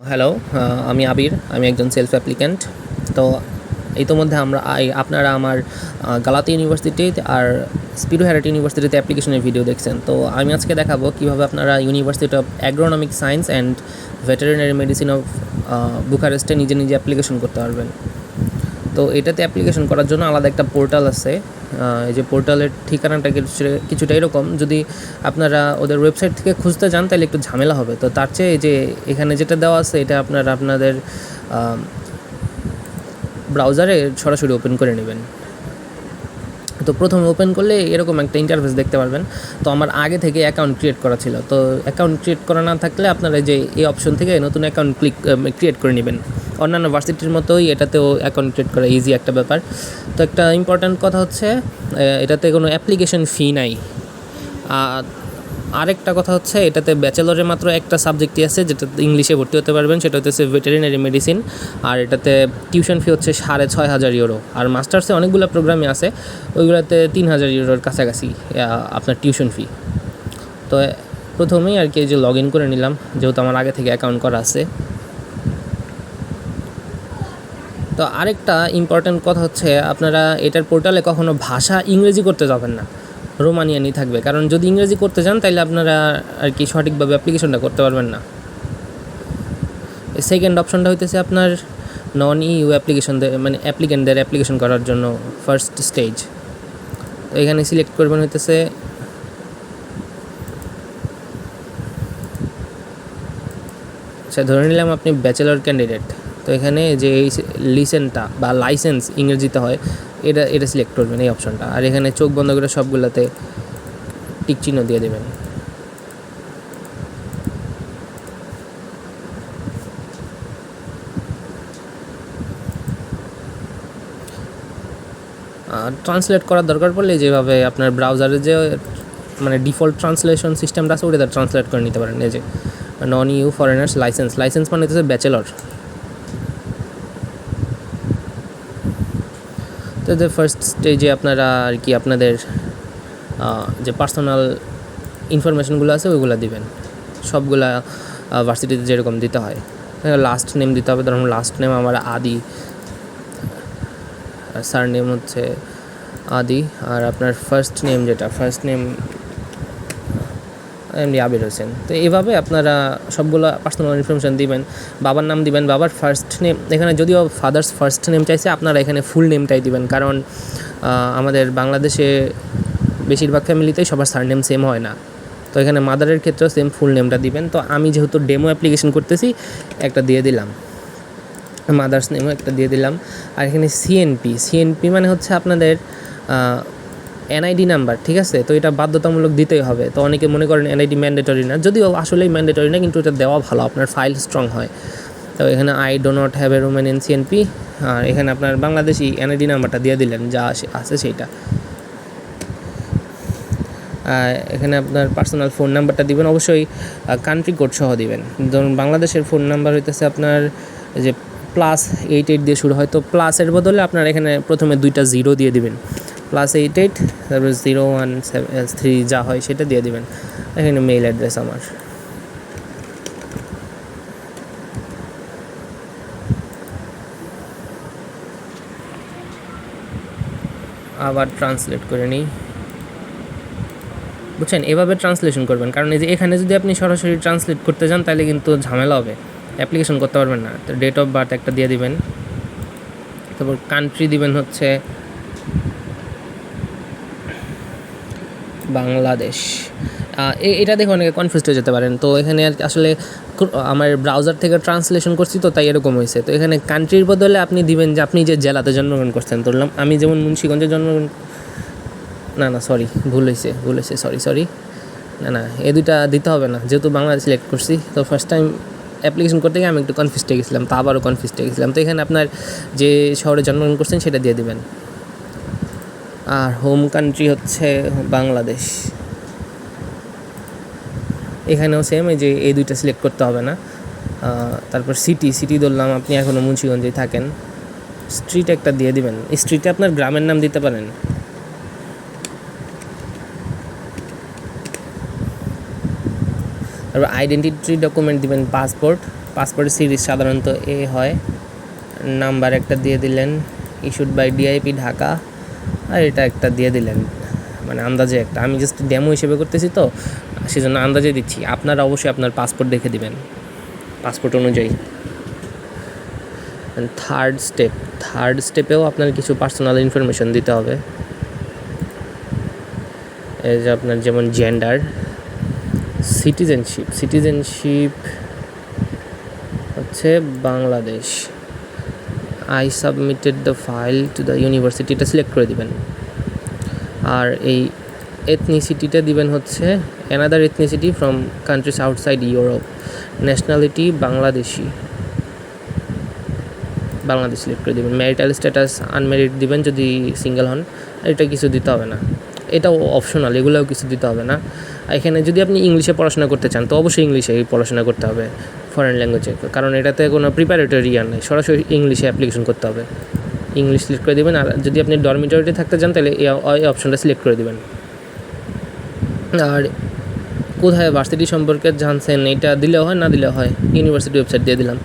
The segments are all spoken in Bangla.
হ্যালো আমি আবির, আমি একজন সেলফ অ্যাপ্লিক্যান্ট তো ইতোমধ্যে আমরা আপনারা আমার গালাতি ইউনিভার্সিটি আর স্পিডো হ্যারাট ইউনিভার্সিটিতে অ্যাপ্লিকেশনের ভিডিও দেখছেন। তো আমি আজকে দেখাবো কীভাবে আপনারা university of agronomic science and veterinary medicine of বুখারেস্টে নিজে নিজে অ্যাপ্লিকেশন করতে পারবেন। তো এটাতে অ্যাপ্লিকেশন করার জন্য আলাদা একটা পোর্টাল আছে। এই যে পোর্টালের ঠিকানাটা কিছু- কিছুটা এরকম। যদি আপনারা ওদের ওয়েবসাইট থেকে খুঁজতে যান, তাহলে একটু ঝামেলা হবে। তো তার চেয়ে যে এখানে যেটা দেওয়া আছে, এটা আপনারা আপনাদের ব্রাউজারে সরাসরি ওপেন করে নেবেন। তো প্রথমে ওপেন করলে এরকম একটা ইন্টারফেস দেখতে পারবেন। তো আমার আগে থেকে অ্যাকাউন্ট ক্রিয়েট করা ছিল। তো অ্যাকাউন্ট ক্রিয়েট করা না থাকলে আপনারা যে এই অপশন থেকে নতুন অ্যাকাউন্ট ক্লিক ক্রিয়েট করে নেবেন। অন্যান্য ভার্সিটির মতোই এটাতেও অ্যাকাউন্ট ক্রিয়েট করা ইজি একটা ব্যাপার। তো একটা ইম্পর্ট্যান্ট কথা হচ্ছে এটাতে কোনো অ্যাপ্লিকেশন ফি নাই। আর আরেকটা কথা হচ্ছে, এটাতে ব্যাচেলরের মাত্র একটা সাবজেক্টই আছে, যেটা ইংলিশে ভর্তি হতে পারবেন, সেটা হচ্ছে ভেটেরিনারি মেডিসিন আর এটাতে টিউশন ফি হচ্ছে সাড়ে ছয় হাজার ইউরো আর মাস্টার্সে অনেকগুলো প্রোগ্রামই আছে, ওইগুলোতে তিন হাজার ইউরোর কাছাকাছি আপনার টিউশন ফি তো প্রথমেই আর কি যে লগ ইন করে নিলাম, যেহেতু আমার আগে থেকে অ্যাকাউন্ট করা আছে। তো আরেকটা ইম্পর্ট্যান্ট কথা হচ্ছে, আপনারা এটার পোর্টালে কখনো ভাষা ইংরেজি করতে যাবেন না। রোমানিয়ানই থাকবে। কারণ যদি ইংরেজি করতে যান তাহলে আপনারা আর কি সঠিকভাবে অ্যাপ্লিকেশনটা করতে পারবেন না। সেকেন্ড অপশনটা হইতেছে আপনার নন ইউ অ্যাপ্লিকেশন মানে অ্যাপ্লিকেন্টদের অ্যাপ্লিকেশন করার জন্য ফার্স্ট স্টেজ তো এখানে সিলেক্ট করবেন হইতেছে আচ্ছা ধরে নিলাম আপনি ব্যাচেলর ক্যান্ডিডেট তো এখানে যে এই লিসেনটা বা লাইসেন্স ইংরেজিতে হয়, এটা এটা সিলেক্ট করবেন এই অপশনটা আর এখানে চোখ বন্ধ করে সবগুলোতে টিক চিহ্ন দিয়ে দেবেন। ট্রান্সলেট করার দরকার পড়লে যেভাবে আপনার ব্রাউজারে যে মানে ডিফল্ট ট্রান্সলেশন সিস্টেমটা আছে ওটা ট্রান্সলেট করে নিতে পারেন। এই যে non EU foreigners licence licence মানে হচ্ছে ব্যাচেলর তো ফার্স্ট স্টেজে আপনারা আর কি আপনাদের যে পার্সোনাল ইনফরমেশনগুলো আছে ওইগুলো দিবেন। সবগুলা ভার্সিটিতে যেরকম দিতে হয়। লাস্ট নেম দিতে হবে। ধরুন লাস্ট নেম আমার আদি সার নেম হচ্ছে আদি। আর আপনার ফার্স্ট নেম যেটা ফার্স্ট নেম এমনি আবির হোসেন। তো এইভাবে আপনারা সবগুলো পার্সোনাল ইনফরমেশান দিবেন, বাবার নাম দিবেন, বাবার ফার্স্ট নেম এখানে যদিও ফাদার্স ফার্স্ট নেম চাইছে, আপনারা এখানে ফুল নেমটাই দিবেন। কারণ আমাদের বাংলাদেশে বেশিরভাগ ফ্যামিলিতেই সবার সার নেম সেম হয় না। তো এখানে মাদারের ক্ষেত্রেও সেম ফুল নেমটা দিবেন। তো আমি যেহেতু ডেমো অ্যাপ্লিকেশন করতেছি, একটা দিয়ে দিলাম। মাদার্স নেমও একটা দিয়ে দিলাম। আর এখানে সিএনপি সিএনপি মানে হচ্ছে আপনাদের এনআইডি নাম্বার ঠিক আছে? তো এটা বাধ্যতামূলক দিতেই হবে। তো অনেকে মনে করেন এনআইডি ম্যান্ডেটরি না। যদিও আসলেই ম্যান্ডেটরি না, কিন্তু এটা দেওয়া ভালো। আপনার ফাইল স্ট্রং হয়। তো এখানে I do not have a Romanian CNP আর এখানে আপনার বাংলাদেশি এনআইডি নাম্বারটা দিয়ে দিলেন, যা আছে সেইটা। এখানে আপনার পার্সোনাল ফোন নাম্বারটা দিবেন। অবশ্যই কান্ট্রি কোড সহ দিবেন। ধরুন, বাংলাদেশের ফোন নাম্বার হইতেছে আপনার যে প্লাস এইট এইট দিয়ে শুরু হয়। তো প্লাসের বদলে আপনার এখানে প্রথমে দুইটা জিরো দিয়ে দিবেন। প্লাস এইট এইট তারপর জিরো ওয়ান সেভেন থ্রি যা হয় সেটা দিয়ে দিবেন। এখানে মেইল অ্যাড্রেস আমার। আবার ট্রান্সলেট করে নিই। বুঝছেন? এভাবে ট্রান্সলেশন করবেন। কারণ এই যে এখানে যদি আপনি সরাসরি ট্রান্সলেট করতে যান, তাহলে কিন্তু ঝামেলা হবে। অ্যাপ্লিকেশন করতে পারবেন না। তো ডেট অফ বার্থ একটা দিয়ে দিবেন। তারপর কান্ট্রি দিবেন হচ্ছে বাংলাদেশ। এটা দেখে অনেকে কনফিউজ হয়ে যেতে পারেন। তো এখানে আসলে আমার ব্রাউজার থেকে ট্রান্সলেশন করছি তো তাই এরকম হয়েছে। তো এখানে কান্ট্রির বদলে আপনি দিবেন যে আপনি যে জেলাতে জন্মগ্রহণ করছেন। ধরলাম আমি যেমন মুন্সিগঞ্জে জন্মগ্রহণ না না সরি ভুল হয়েছে ভুল হয়েছে সরি সরি না না, এ দুইটা দিতে হবে না। যেহেতু বাংলাদেশ সিলেক্ট করছি, তো ফার্স্ট টাইম অ্যাপ্লিকেশন করতে গিয়ে আমি একটু কনফিউজ হয়ে গেছিলাম, তা আবারও কনফিউজ হয়ে গেছিলাম। তো এখানে আপনার যে শহরে জন্মগ্রহণ করছেন সেটা দিয়ে দিবেন। আর হোম কান্ট্রি হচ্ছে বাংলাদেশ। এখানেও সেম এই যে এই দুইটা সিলেক্ট করতে হবে না। তারপর সিটি সিটি ধরলাম, আপনি এখনও মুন্সিগঞ্জেই থাকেন। স্ট্রিট একটা দিয়ে দিবেন। স্ট্রিটে আপনার গ্রামের নাম দিতে পারেন। তারপর আইডেন্টিটি ডকুমেন্ট দিবেন পাসপোর্ট পাসপোর্টের সিরিজ সাধারণত এ হয়। নাম্বার একটা দিয়ে দিলেন ইস্যুড বাই ডিআইপি ঢাকা আর এটা একটা দিয়ে দিলেন মানে আন্দাজে একটা। আমি জাস্ট ডেমো হিসেবে করতেছি তো, সেজন্য আন্দাজে দিচ্ছি। আপনারা অবশ্যই আপনার পাসপোর্ট দেখে দিবেন। পাসপোর্ট অনুযায়ী। থার্ড স্টেপ থার্ড স্টেপেও আপনার কিছু পার্সোনাল ইনফরমেশন দিতে হবে। এই যে আপনার যেমন জেন্ডার সিটিজেনশিপ সিটিজেনশিপ হচ্ছে Bangladesh. I submitted the file to the ইউনিভার্সিটিটা select করে দিবেন। আর এই এথনিসিটিটা দিবেন হচ্ছে another ethnicity from countries outside Europe nationality Bangladeshi. Bangladesh select করে দেবেন। ম্যারিটাল স্ট্যাটাস আনমেরিড দিবেন যদি সিঙ্গেল হন। এটা কিছু দিতে হবে না। এটাও অপশনাল এগুলোও কিছু দিতে হবে না। এখানে যদি আপনি ইংলিশে পড়াশোনা করতে চান, তো অবশ্যই ইংলিশে পড়াশোনা করতে হবে ফরেন ল্যাঙ্গুয়েজে কারণ এটাতে কোনো প্রিপারেটরি ইয়ার নেই, সরাসরি ইংলিশে অ্যাপ্লিকেশন করতে হবে। ইংলিশ সিলেক্ট করে দেবেন, আর যদি আপনি ডরমিটরিতে থাকতে চান, তাহলে এই অপশনটা সিলেক্ট করে দেবেন। আর কোথায় ভার্সিটি সম্পর্কে জানছেন, এটা দিলেও হয়, না দিলেও হয় ইউনিভার্সিটি ওয়েবসাইট দিয়ে দিলাম।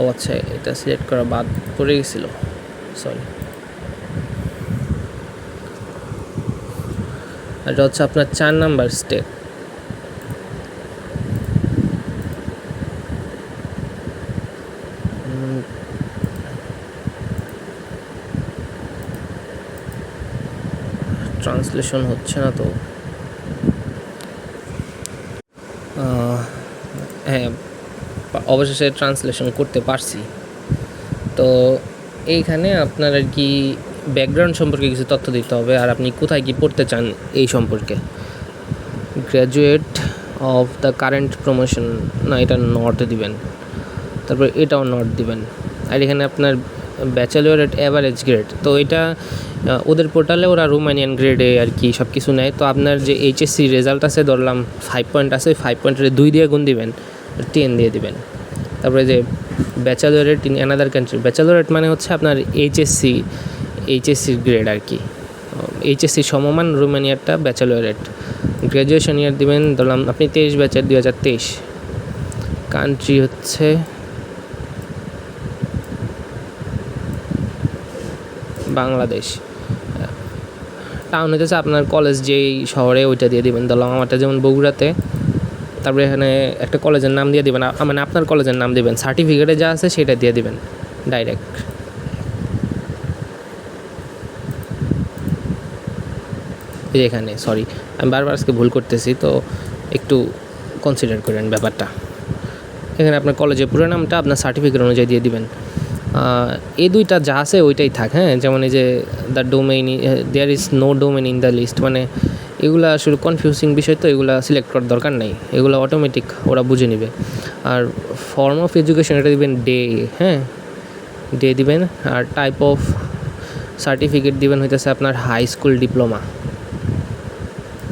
ও আচ্ছা এটা সিলেক্ট করা বাদ পড়ে গেছিল সরি এটা হচ্ছে আপনার চার নাম্বার স্টেপ ট্রান্সলেশন হচ্ছে না তো। হ্যাঁ অবশেষে ট্রান্সলেশন করতে পারছি। তো এইখানে আপনার আর কি ব্যাকগ্রাউন্ড সম্পর্কে কিছু তথ্য দিতে হবে আর আপনি কোথায় কি পড়তে চান এই সম্পর্কে। Graduate of the current promotion না, এটা নট দিবেন। তারপর এটাও নট দিবেন। আর এখানে আপনার ব্যাচেলর এট অ্যাভারেজ গ্রেড তো এটা ওদের পোর্টালে ওরা রোমানিয়ান গ্রেডে আর কি সব কিছু নেয়। তো আপনার যে এইচএসসি রেজাল্ট আছে, ধরলাম ফাইভ পয়েন্ট আছে ফাইভ পয়েন্টের দুই দিয়ে গুণ দিবেন টেন দিয়ে দিবেন। তারপরে যে baccalaureate in another country baccalaureate মানে হচ্ছে আপনার এইচএসসি এইচএসসির গ্রেড আর কি। এইচএসসি সমমান রোমানিয়ারটা ব্যাচেলরেট গ্র্যাজুয়েশন ইয়ার দিবেন, ধরলাম আপনি তেইশ ব্যাচের দুই হাজার তেইশ। কান্ট্রি হচ্ছে বাংলাদেশ। টাউন হচ্ছে আপনার কলেজ যেই শহরে, ওইটা দিয়ে দিবেন। ধরলাম আমারটা যেমন বগুড়াতে, তারপরে এখানে একটা কলেজের নাম দিয়ে দিবেন। মানে আপনার কলেজের নাম দিবেন। সার্টিফিকেটে যা আছে, সেটা দিয়ে দিবেন। ডাইরেক্ট এই যে এখানে সরি আমি বারবার আজকে ভুল করতেছি, তো একটু কনসিডার করেন ব্যাপারটা। এখানে আপনার কলেজের পুরো নামটা আপনার সার্টিফিকেট অনুযায়ী দিয়ে দিবেন। এই দুইটা যা আছে ওইটাই থাক হ্যাঁ? যেমন এই যে the domain there is no domain in the list মানে এগুলো আসলে কনফিউজিং বিষয় তো, এগুলো সিলেক্ট করার দরকার নেই। এগুলো অটোমেটিক ওরা বুঝে নেবে। আর ফর্ম অফ এডুকেশন এটা দিবেন ডে হ্যাঁ? ডে দিবেন, আর টাইপ অফ সার্টিফিকেট দিবেন হইতেছে আপনার হাই স্কুল ডিপ্লোমা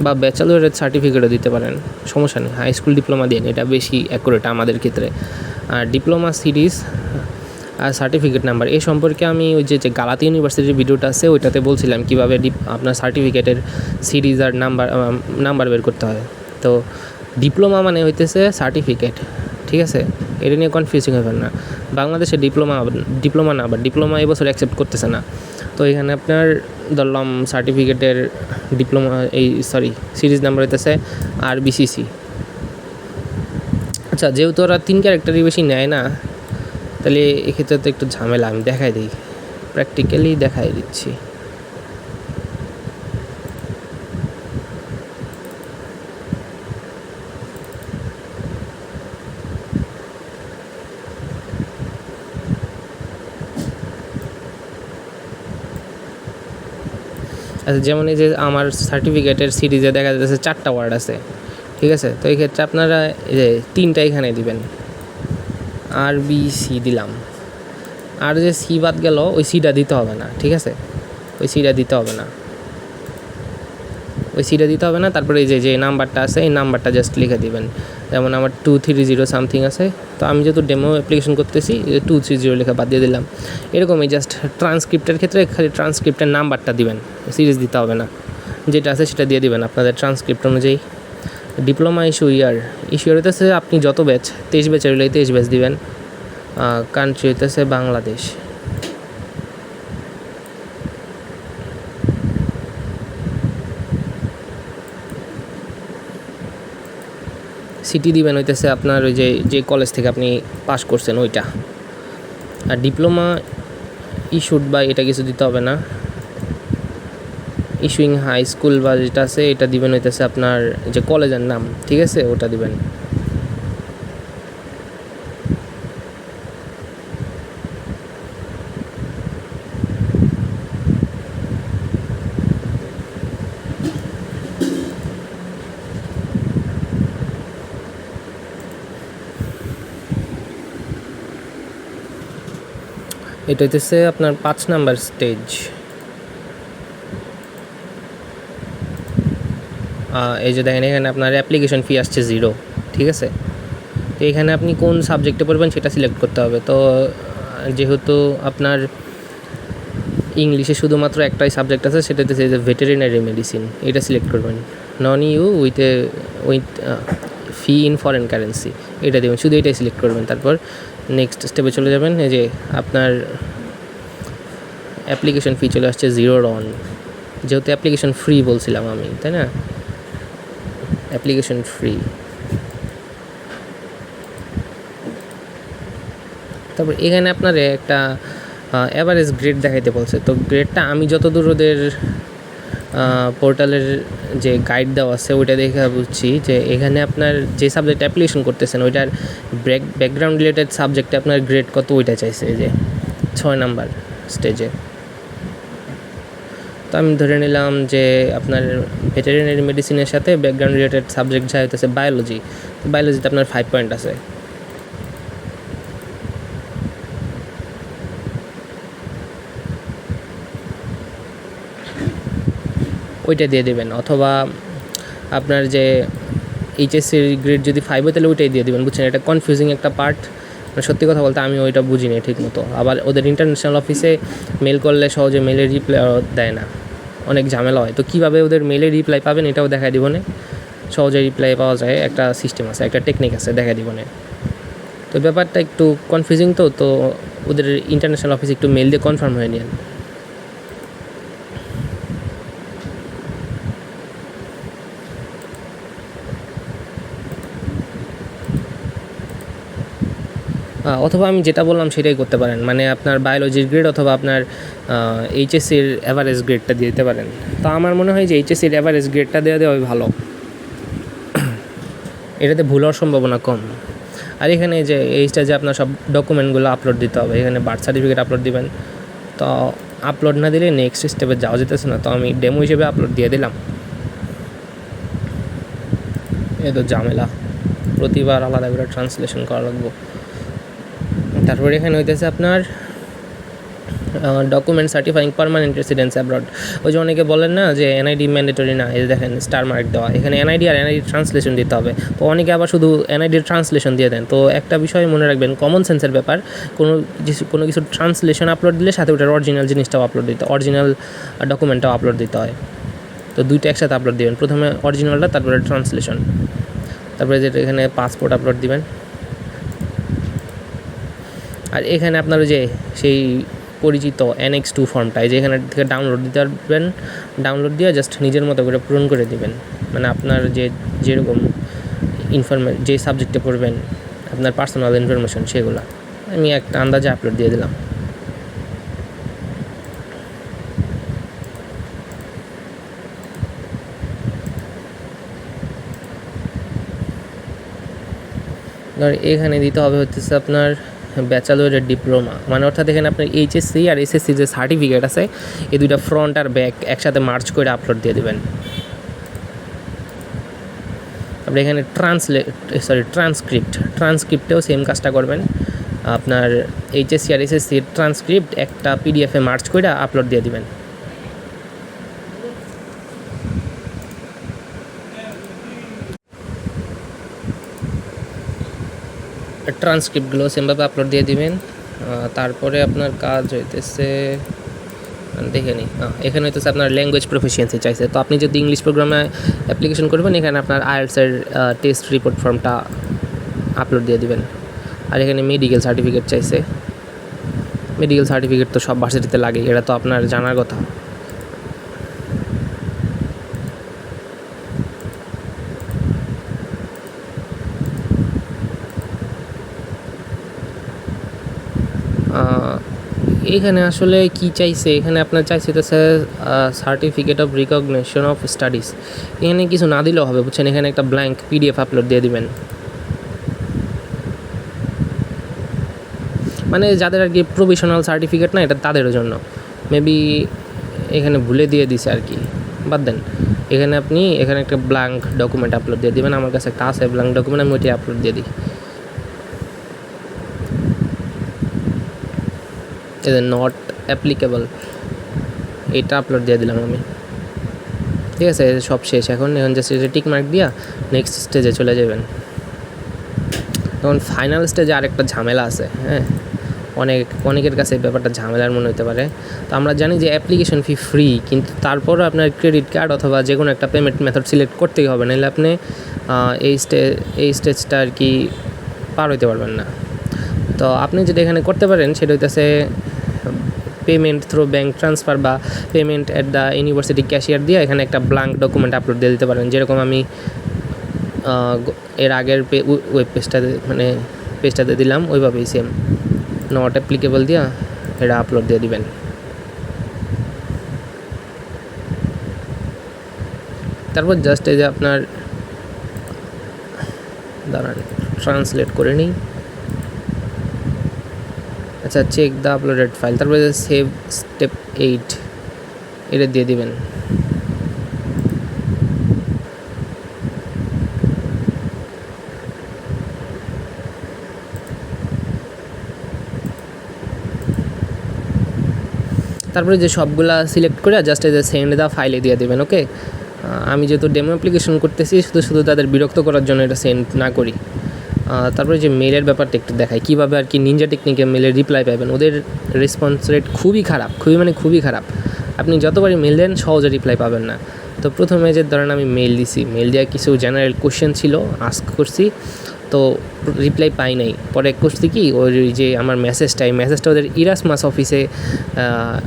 বা ব্যাচেলরের সার্টিফিকেটও দিতে পারেন। সমস্যা নেই হাই স্কুল ডিপ্লোমা দিয়ে এটা বেশি অ্যাকুরেট আমাদের ক্ষেত্রে। আর ডিপ্লোমা সিরিজ আর সার্টিফিকেট নাম্বার এই সম্পর্কে আমি ওই যে গালাতি ইউনিভার্সিটির ভিডিওটা আছে, ওইটাতে বলছিলাম কীভাবে আপনার সার্টিফিকেটের সিরিজ আর নাম্বার নাম্বার বের করতে হয়। তো ডিপ্লোমা মানে হইতেছে সার্টিফিকেট ঠিক আছে? এটা নিয়ে কনফিউজিং হবেন না। বাংলাদেশে ডিপ্লোমা ডিপ্লোমা না বা ডিপ্লোমা এবছর অ্যাকসেপ্ট করতেছে না। তো এখানে আপনার ধরলাম সার্টিফিকেটের ডিপ্লোমা এই সরি সিরিজ নাম্বার হইতেছে আর বিসিসি আচ্ছা যেহেতু ওরা তিন ক্যারেক্টারই বেশি নেয় না, তাহলে এক্ষেত্রে তো একটু ঝামেলা, আমি দেখাই দিই। প্র্যাকটিক্যালি দেখাই দিচ্ছি। যেমন এই যে আমার সার্টিফিকেটের সিরিজে দেখা যাচ্ছে চারটা ওয়ার্ড আছে, ঠিক আছে? তো এই ক্ষেত্রে আপনারা এই যে তিনটা এখানে দিবেন। আর বি সি দিলাম। আর যে সি বাদ গেল, ওই সিটা দিতে হবে না, ঠিক আছে? ওই সিটা দিতে হবে না। ওই সিটা দিতে হবে না, তারপরে এই যে যে নাম্বারটা আছে, এই নাম্বারটা জাস্ট লিখে দিবেন। যেমন আমার টু থ্রি জিরো সামথিং আছে, তো আমি যেহেতু ডেমো অ্যাপ্লিকেশন করতেছি টু থ্রি জিরো লেখা বাদ দিয়ে দিলাম। এরকমই জাস্ট ট্রান্সক্রিপ্টের ক্ষেত্রে খালি ট্রান্সক্রিপ্টের নাম্বারটা দিবেন সিরিজ দিতে হবে না। যেটা আছে সেটা দিয়ে দিবেন আপনাদের ট্রান্সক্রিপ্ট অনুযায়ী। Diploma issue year issue year হইতেছে আপনি যত ব্যাচ তেইশ ব্যাচের হইলে তেইশ ব্যাচ দিবেন। কান্ট্রি হইতেছে বাংলাদেশ। সিটি দিবেন হইতেছে আপনার ওই যে যে কলেজ থেকে আপনি পাস করছেন ওইটা। আর ডিপ্লোমা ইস্যুড বা এটা কিছু দিতে হবে না। ইস্যুইং হাই স্কুল বা যেটা আছে, এটা দিবেন হইতেছে আপনার যে কলেজের নাম, ঠিক আছে? ওটা দিবেন। এটা হইতেছে আপনার পাঁচ নাম্বার স্টেজ এই যে দেখেন, এখানে আপনার অ্যাপ্লিকেশন ফি আসছে জিরো ঠিক আছে? তো এখানে আপনি কোন সাবজেক্টে পড়বেন সেটা সিলেক্ট করতে হবে। তো যেহেতু আপনার ইংলিশে শুধুমাত্র একটাই সাবজেক্ট আছে, সেটা হচ্ছে যে ভেটেরিনারি মেডিসিন এটা সিলেক্ট করবেন। Non EU with a with fee in foreign currency এটা দেবেন। শুধু এটাই সিলেক্ট করবেন। তারপর নেক্সট স্টেপে চলে যাবেন। এই যে আপনার অ্যাপ্লিকেশন ফি চলে আসছে জিরো অন যেহেতু অ্যাপ্লিকেশন ফ্রি বলছিলাম আমি, তাই না? অ্যাপ্লিকেশন ফ্রি তারপর এখানে আপনার একটা অ্যাভারেজ গ্রেড দেখাইতে বলছে। তো গ্রেডটা আমি যতদূর ওদের পোর্টালের যে গাইড দেওয়া আছে, ওইটা দেখে বুঝছি যে এখানে আপনার যে সাবজেক্ট অ্যাপ্লিকেশন করতেছেন, ওইটার ব্যাক ব্যাকগ্রাউন্ড রিলেটেড সাবজেক্টে আপনার গ্রেড কত ওইটা চাইছে? যে ছয় নাম্বার স্টেজে তো আমি ধরে নিলাম যে আপনার ভেটেরিনারি মেডিসিনের সাথে ব্যাকগ্রাউন্ড রিলেটেড সাবজেক্ট যা হইতেছে বায়োলজি বায়োলজিতে আপনার ফাইভ পয়েন্ট আছে। ওইটা দিয়ে দেবেন, অথবা আপনার যে এইচএসসির গ্রেড যদি ফাইভ হয়, তাহলে ওইটাই দিয়ে দেবেন, বুঝছেন? এটা কনফিউজিং একটা পার্ট মানে সত্যি কথা বলতে আমি ওইটা বুঝিনি ঠিক মতো আবার ওদের ইন্টারন্যাশনাল অফিসে মেল করলে সহজে মেলের রিপ্লাই দেয় না। অনেক ঝামেলা হয়। তো কীভাবে ওদের মেলের রিপ্লাই পাবেন, এটাও দেখা দিব না। সহজে রিপ্লাই পাওয়া যায়, একটা সিস্টেম আছে, একটা টেকনিক আছে দেখা দিব না। তো ব্যাপারটা একটু কনফিউজিং তো তো ওদের ইন্টারন্যাশনাল অফিসে একটু মেল দিয়ে কনফার্ম হয়ে নিন অথবা আমি যেটা বললাম সেটাই করতে পারেন। মানে আপনার বায়োলজির গ্রেড অথবা আপনার এইচএসসির অ্যাভারেজ গ্রেডটা দিয়ে দিতে পারেন। তো আমার মনে হয় যে এইচএসসির অ্যাভারেজ গ্রেডটা দেওয়া দেওয়াই ভালো। এটাতে ভুল হওয়ার সম্ভাবনা কম। আর এখানে যে এইটা যে আপনার সব ডকুমেন্টগুলো আপলোড দিতে হবে, এখানে বার্থ সার্টিফিকেট আপলোড দিবেন। তো আপলোড না দিলে নেক্সট স্টেপে যাওয়া যেতেছে না। তো আমি ডেমো হিসেবে আপলোড দিয়ে দিলাম। এ তো ঝামেলা। প্রতিবার আলাদা করে ট্রান্সলেশন করা লাগবে। তারপরে এখানে হইতেছে আপনার document certifying permanent residence abroad ওই যে অনেকে বলেন না যে এনআইডি ম্যান্ডেটরি না, এই দেখেন স্টার মার্ক দেওয়া, এখানে এনআইডি আর এনআইডি ট্রান্সলেশন দিতে হবে। তো অনেকে আবার শুধু এনআইডির ট্রান্সলেশন দিয়ে দেন। তো একটা বিষয় মনে রাখবেন কমন সেন্সের ব্যাপার, কোনো কোনো কিছু ট্রান্সলেশন আপলোড দিলে সাথে ওটার অরিজিনাল জিনিসটাও আপলোড দিতে অরিজিনাল ডকুমেন্টটাও আপলোড দিতে হয়। তো দুইটা একসাথে আপলোড দিবেন। প্রথমে অরিজিনালটা তারপরে ট্রান্সলেশন তারপরে যেটা এখানে পাসপোর্ট আপলোড দিবেন। আর এখানে আপনার যে সেই পরিচিত এনএক্স টু ফর্মটা যে এখানে থেকে ডাউনলোড দিতে পারবেন ডাউনলোড দিয়ে জাস্ট নিজের মতো করে পূরণ করে দিবেন। মানে আপনার যে যেরকম ইনফরমে যে সাবজেক্টে পড়বেন, আপনার পার্সোনাল ইনফরমেশন সেগুলো। আমি একটা আন্দাজে আপলোড দিয়ে দিলাম। ধর এখানে দিতে হবে হচ্ছে আপনার ব্যাচেলরের ডিপ্লোমা। মানে অর্থাৎ এখানে আপনার এইচএসসি আর এসএসসি যে সার্টিফিকেট আছে, এই দুইটা ফ্রন্ট আর ব্যাক একসাথে মার্চ করে আপলোড দিয়ে দেবেন। আপনি এখানে ট্রান্সলেট সরি ট্রান্সক্রিপ্ট ট্রান্সক্রিপ্টেও সেম কাজটা করবেন। আপনার এইচএসসি আর এসএসসির ট্রান্সক্রিপ্ট একটা পিডিএফে মার্চ করে আপলোড দিয়ে দিবেন। ট্রান্সক্রিপ্টগুলো সেমভাবে আপলোড দিয়ে দিবেন। তারপরে আপনার কাজ হইতেছে দেখে নিই এখানে হইতেছে আপনার ল্যাঙ্গুয়েজ প্রফিসিয়েন্সি চাইছে। তো আপনি যদি ইংলিশ প্রোগ্রামে অ্যাপ্লিকেশন করবেন, এখানে আপনার আয়ার্সের টেস্ট রিপোর্ট ফর্মটা আপলোড দিয়ে দিবেন। আর এখানে মেডিকেল সার্টিফিকেট চাইছে। মেডিকেল সার্টিফিকেট তো সব ভার্সিটিতে লাগে এটা তো আপনার জানার কথা। এখানে আসলে কি চাইছে? এখানে আপনার চাইছে এটা certificate of recognition of studies এখানে কিছু না দিলেও হবে, বুঝছেন? এখানে একটা ব্ল্যাঙ্ক পিডিএফ আপলোড দিয়ে দিবেন। মানে যাদের আর কি প্রফেশনাল সার্টিফিকেট না, এটা তাদের জন্য। মেবি এখানে ভুলে দিয়ে দিছে আর কি। বাদ দেন। এখানে আপনি, এখানে একটা ব্ল্যাঙ্ক ডকুমেন্ট আপলোড দিয়ে দিবেন। আমার কাছে একটা আছে ব্ল্যাঙ্ক ডকুমেন্ট আমি ওইটি আপলোড দিয়ে দিই। Is নট অ্যাপ্লিকেবল এটা আপলোড দিয়ে দিলাম আমি। ঠিক আছে সব শেষ। এখন এখন জাস্ট এটা টিক মার্ক দিয়া নেক্সট স্টেজে চলে যাবেন। তখন ফাইনাল স্টেজে আরেকটা ঝামেলা আছে হ্যাঁ? অনেক, অনেকের কাছে ব্যাপারটা ঝামেলার মনে হতে পারে। তো আমরা জানি যে অ্যাপ্লিকেশন ফি ফ্রি কিন্তু তারপরও আপনার ক্রেডিট কার্ড অথবা যে কোনো একটা পেমেন্ট মেথড সিলেক্ট করতেই হবে। নাহলে আপনি এই স্টে এই স্টেজটা আর কি পার হইতে পারবেন না। তো আপনি যেটা এখানে করতে পারেন, সেটা হইতেছে পেমেন্ট থ্রু ব্যাঙ্ক ট্রান্সফার বা payment at the university cashier দিয়ে এখানে একটা ব্লাঙ্ক ডকুমেন্ট আপলোড দিয়ে দিতে পারেন। যেরকম আমি এর আগের পে ওয়েব পেজটাতে মানে পেজটাতে দিলাম, ওইভাবেই সেম নট অ্যাপ্লিকেবল দিয়া এটা আপলোড দিয়ে দিবেন। তারপর জাস্ট এই যে আপনার, দাঁড়ান ট্রান্সলেট করে নিই। আচ্ছা চেক দ্য আপলোডেড ফাইল তারপরে সেভ স্টেপ এইট এটা দিয়ে দিবেন। তারপরে যে সবগুলা সিলেক্ট করে জাস্ট এই যে সেন্ড দা ফাইলে দিয়ে দেবেন ওকে আমি যেহেতু ডেমো অ্যাপ্লিকেশন করতেছি, শুধু শুধু তাদের বিরক্ত করার জন্য এটা সেন্ড না করি। তারপরে যে মেলের ব্যাপারটা একটু দেখায় কীভাবে আর কি নিনজা টেকনিকে মেলের রিপ্লাই পাবেন ওদের রেসপন্স রেট খুবই খারাপ, খুবই মানে খুবই খারাপ। আপনি যতবারই মেল দেন, সহজে রিপ্লাই পাবেন না। তো প্রথমে যে ধরেন আমি মেল দিছি মেল দেওয়া কিছু জেনারেল কোশ্চেন ছিল আস্ক করছি। তো রিপ্লাই পাই নাই। পরে করছি কি, ওই যে আমার মেসেজটা এই মেসেজটা ওদের ইরাসমাস অফিসে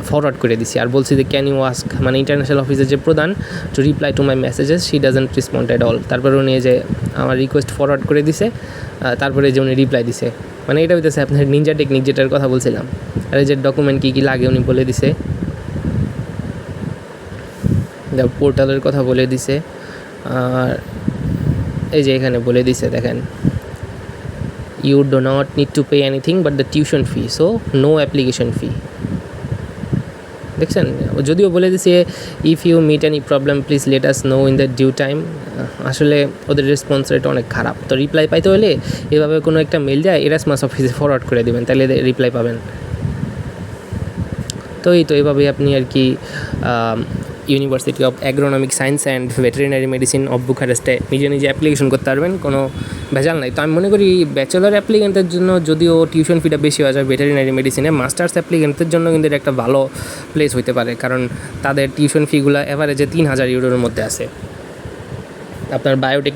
ফরওয়ার্ড করে দিছি। আর বলছি যে ক্যান ইউ আস্ক মানে ইন্টারন্যাশনাল অফিসের যে প্রধান to reply to my messages she doesn't respond at all তারপরে উনি যে আমার রিকোয়েস্ট ফরওয়ার্ড করে দিছে তারপরে যে উনি রিপ্লাই দিছে। মানে এটা হইতেছে আপনার নিনজা টেকনিক যেটার কথা বলছিলাম। আর যে ডকুমেন্ট কী কী লাগে উনি বলে দিছে। পোর্টালের কথা বলে দিছে। আর এই যে এখানে বলে দিছে, দেখেন। You do not need to pay anything but the tuition fee so no application fee দেখছেন? যদিও বলে দিছে if you meet any problem please let us know in the due time আসলে ওদের রেসপন্স রেট অনেক খারাপ। তো রিপ্লাই পাইতে হলে এভাবে কোনো একটা মেল যায় দেয় এরাসমাস অফিসে ফরওয়ার্ড করে দেবেন, তাহলে রিপ্লাই পাবেন। তো এই তো এভাবেই আপনি আর কি university of agronomic science and veterinary medicine of বুখারেস্টে নিজে নিজে অ্যাপ্লিকেশন করতে পারবেন, কোনো ভেজাল নাই। তো আমি মনে করি ব্যাচেলার অ্যাপ্লিকেন্টের জন্য যদিও টিউশন ফিটা বেশি হয়ে যায় ভেটেরিনারি মেডিসিনে মাস্টার্স অ্যাপ্লিকেন্টের জন্য কিন্তু এটা একটা ভালো প্লেস হইতে পারে, কারণ তাদের টিউশন ফিগুলো অ্যাভারেজে তিন হাজার ইউরোর মধ্যে আছে। আপনার বায়োটেক